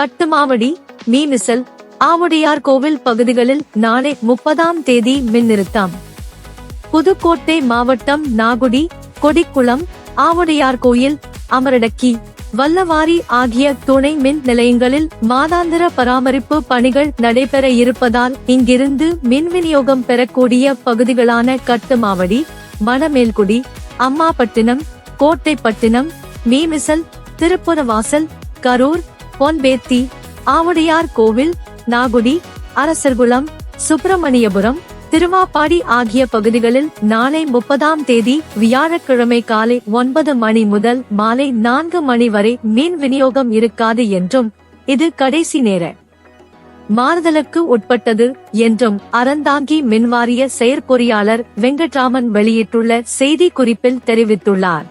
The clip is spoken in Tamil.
கட்டுமாவடி மீமிசல் ஆவுடையார் கோவில் பகுதிகளில் நாளை முப்பதாம் தேதி மின் நிறுத்தம் புதுக்கோட்டை மாவட்டம் நாகுடி கொடிக்குளம் ஆவுடையார் கோயில் அமரடக்கி வல்லவாரி ஆகிய துணை மின் நிலையங்களில் மாதாந்திர பராமரிப்பு பணிகள் நடைபெற இருப்பதால் இங்கிருந்து மின் விநியோகம் பெறக்கூடிய பகுதிகளான கட்டுமாவடி மணமேல்குடி அம்மாபட்டினம் கோட்டைப்பட்டினம் மீமிசல் திருப்புறவாசல் கரூர் பொன்பேத்தி ஆவுடையார் கோவில் நாகுடி அரசர்குளம் சுப்பிரமணியபுரம் திருவாப்பாடி ஆகிய பகுதிகளில் நாளை முப்பதாம் தேதி வியாழக்கிழமை காலை ஒன்பது மணி முதல் மாலை நான்கு மணி வரை மீன் விநியோகம் இருக்காது என்றும் இது கடைசி நேர மாறுதலுக்கு உட்பட்டது என்றும் அறந்தாங்கி மின்வாரிய செயற்பொறியாளர் வெங்கட்ராமன் வெளியிட்டுள்ள செய்தி குறிப்பில் தெரிவித்துள்ளார்.